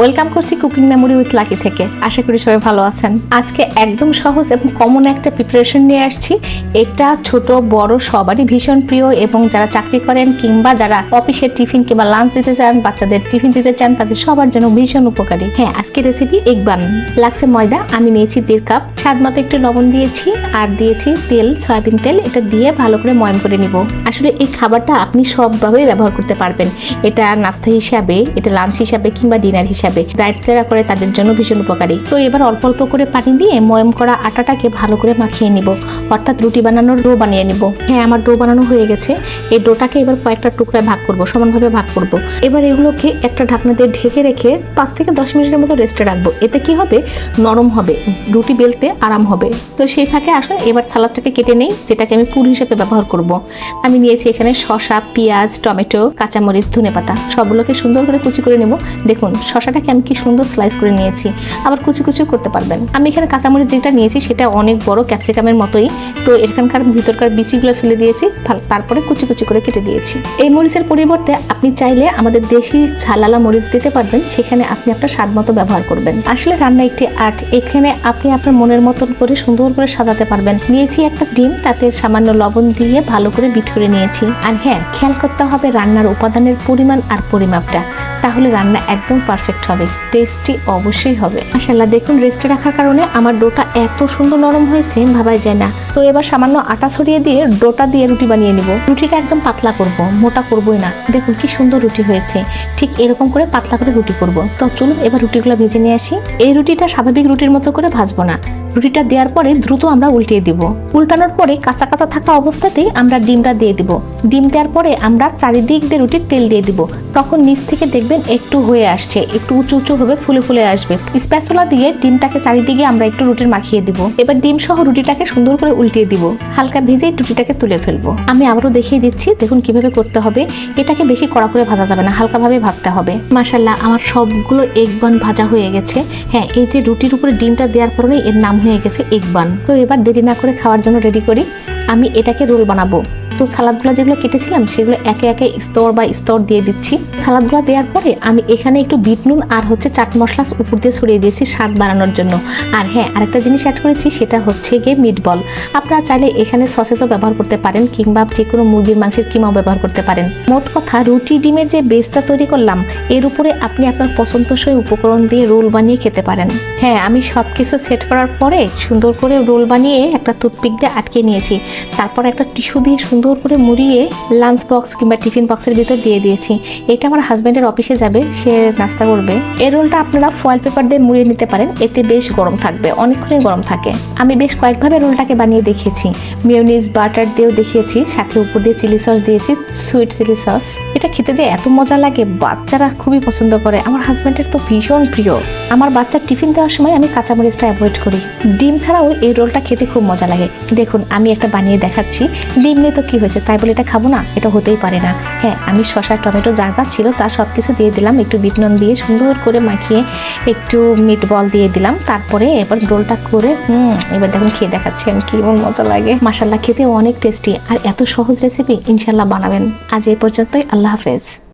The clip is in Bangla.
ওয়েলকাম করছি কুকিং মেমোরি উইথ লাকি থেকে। আশা করি সবাই ভালো আছেন। আজকে একদম সহজ এবং কমন একটা প্রিপারেশন নিয়ে আসছি। এটা ছোট, বড়, সবারই ভীষণ প্রিয় এবং যারা চাকরি করেন কিংবা যারা অফিসের টিফিন কিংবা লাঞ্চ দিতে চান, বাচ্চাদের টিফিন দিতে চান, তাদের সবার জন্য ভীষণ উপকারী। হ্যাঁ আজকে রেসিপি এগ বান লাগছে ময়দা। আমি নিয়েছি দেড় কাপ স্বাদ মতো একটু লবণ দিয়েছি আর দিয়েছি তেল, সয়াবিন তেল। এটা দিয়ে ভালো করে ময়ম করে নিব। আসলে এই খাবারটা আপনি সবভাবেই ব্যবহার করতে পারবেন। এটা নাস্তা হিসাবে, এটা লাঞ্চ হিসাবে কিংবা ডিনার হিসাবে। ডায়েট যারা করে তাদের জন্য ভীষণ উপকারী। তো এবার অল্প অল্প করে পানি দিয়ে ময়ম করা আটাটাকে ভালো করে মাখিয়ে নিব। অর্থাৎ রুটি বানানোর ডো বানিয়ে নিব। হ্যাঁ আমার ডো বানানো হয়ে গেছে। এই ডোটাকে এবার কয়েকটা টুকরায় ভাগ করব, সমানভাবে ভাগ করব। এবার এগুলোকে একটা ঢাকনা দিয়ে ঢেকে রেখে পাঁচ থেকে দশ মিনিটের মতো রেস্টে রাখব। এতে কি হবে? নরম হবে। রুটি বেলতে আরাম হবে। তো সেই ফাঁকে আসুন, এবার সালাদটাকে কেটে নেই, যেটাকে আমি পুর হিসেবে ব্যবহার করব। আমি নিয়েছি এখানে শসা, পেঁয়াজ, টমেটো, কাঁচামরিচ ধনে পাতা সবগুলোকে সুন্দর করে কুচি করে নেব। দেখুন শসাটাকে আমি কি সুন্দর স্লাইস করে নিয়েছি। আবার কুচি কুচিও করতে পারবেন। আমি এখানে কাঁচামরিচ যেটা নিয়েছি সেটা অনেক বড় ক্যাপসিকামের মতোই। তো এখানকার ভিতরকার বিচিগুলো ফেলে দিয়েছি তারপরে কুচি কুচি করে কেটে দিয়েছি। এই মরিচের পরিবর্তে আপনি চাইলে আমাদের দেশি ঝালালা মরিচ দিতে পারবেন, সেখানে আপনি আপনার স্বাদ মতো ব্যবহার করবেন। আসলে রান্না একটি আর্ট এখানে আপনি আপনার মনের মতন করে সুন্দর করে সাজাতে পারবেন। নিয়েছি একটা ডিম, তাতে সামান্য লবণ দিয়ে ভালো করে বিট করে নিয়েছি। আর হ্যাঁ খেয়াল করতে হবে রান্নার উপাদানের পরিমাণ আর পরিমাপটা। তাহলে রান্না একদম পারফেক্ট হবে টেস্টি অবশ্যই হবে। মাসাল্লাহ দেখুন রেস্টে রাখার কারণে আমার ডোটা এত সুন্দর নরম হয়েছে, ভাবাই যায় না। তো এবার সামান্য আটা ছড়িয়ে দিয়ে ডোটা দিয়ে রুটি বানিয়ে নিব। রুটিটা একদম পাতলা করব, মোটা করবই না। দেখুন কি সুন্দর রুটি হয়েছে, ঠিক এরকম করে পাতলা করে রুটি করব। তো চলুন এবার রুটিগুলো ভেজে নিয়ে আসি। এই রুটিটা স্বাভাবিক রুটির মতো করে ভাজবো না। রুটিটা দেওয়ার পরে দ্রুত আমরা উল্টিয়ে দিব। উল্টানোর পরে কাঁচা কাঁচা থাকা অবস্থাতেই আমরা ডিমটা দিয়ে দিব। ডিম দেওয়ার পরে আমরা চারিদিক দিয়ে রুটির তেল দিয়ে দিব। তখন নিচ থেকে দেখবেন একটু হয়ে আসছে, একটু উঁচু উঁচু হবে ফুলে ফুলে আসবে। স্প্যাচুলা দিয়ে ডিমটাকে চারিদিকে আমরা একটু রুটির মাখিয়ে দিব। এবার ডিম সহ রুটিটাকে সুন্দর করে উল্টিয়ে দিব। হালকা ভেজে রুটিটাকে তুলে ফেলব। আমি আবারও দেখিয়ে দিচ্ছি, দেখুন কীভাবে করতে হবে। এটাকে বেশি কড়া করে ভাজা যাবে না হালকাভাবে ভাজতে হবে। মাশাল্লাহ আমার সবগুলো এগ বান ভাজা হয়ে গেছে। হ্যাঁ এই যে রুটির উপরে ডিমটা দেওয়ার কারণে এর নাম হয়ে গেছে এগ বান। তো এবার দেরি না করে খাওয়ার জন্য রেডি করি। আমি এটাকে রোল বানাবো। তো সালাদগুলো যেগুলো কেটেছিলাম, সেগুলো একে একে স্তর বা স্তর দিয়ে দিচ্ছি। সালাদগুলো দেওয়ার পরে আমি এখানে একটু বিট নুন আর হচ্ছে চাট মশলা উপর দিয়ে ছড়িয়ে দিয়েছি স্বাদ বাড়ানোর জন্য। আর হ্যাঁ আরেকটা জিনিস অ্যাড করেছি, সেটা হচ্ছে গিয়ে মিট বল আপনারা চাইলে এখানে সসেসও ব্যবহার করতে পারেন, কিংবা যে কোনো মুরগির, মাংসের কিমাও ব্যবহার করতে পারেন। মোট কথা, রুটি ডিমের যে বেসটা তৈরি করলাম, এর উপরে আপনি আপনার পছন্দসই উপকরণ দিয়ে রোল বানিয়ে খেতে পারেন। হ্যাঁ আমি সব কিছু সেট করার পরে সুন্দর করে রোল বানিয়ে একটা টুথপিক দিয়ে আটকে নিয়েছি। তারপর একটা টিস্যু দিয়ে সুন্দর করে মুড়িয়ে লাঞ্চ বক্স কিংবা টিফিন বক্সের ভিতর দিয়ে দিয়েছি। এটা আমার হাজব্যান্ডের অফিসে যাবে, সে নাস্তা করবে। এই রোলটা আপনারা ফয়েল পেপার দিয়ে মুড়িয়ে নিতে পারেন, এতে বেশ গরম থাকবে, অনেকক্ষণই গরম থাকে। আমি বেশ কয়েকভাবে রোলটাকে বানিয়ে দেখিয়েছি। মিউনিস বাটার দিয়েও দেখিয়েছি, সাথে উপর দিয়ে চিলি সস দিয়েছি সুইট চিলি সস এটা খেতে যে এত মজা লাগে, বাচ্চারা খুবই পছন্দ করে। আমার হাজব্যান্ডের তো ভীষণ প্রিয়। আমার বাচ্চার টিফিন দেওয়ার সময় আমি কাঁচামরিচটা অ্যাভয়েড করি। ডিম ছাড়াও এই রোলটা খেতে খুব মজা লাগে। দেখুন, আমি একটা বানিয়ে দেখাচ্ছি। ডিম নিয়ে তো কি হয়েছে? তাই বলে এটা খাব না? এটা হতেই পারে না। হ্যাঁ আমি শশা টমেটো যা যা ছিল তা সব কিছু দিয়ে দিলাম। একটু বিট নুন দিয়ে সুন্দর করে মাখিয়ে একটু মিট বল দিয়ে দিলাম। তারপরে এবার রোলটা করে, হুম, এবার দেখুন খেয়ে দেখাচ্ছি আমি কেমন মজা লাগে। মাসাল্লাহ খেতে অনেক টেস্টি আর এত সহজ রেসিপি ইনশাল্লাহ বানাবেন। আজ এই পর্যন্তই, আল্লাহ হাফেজ।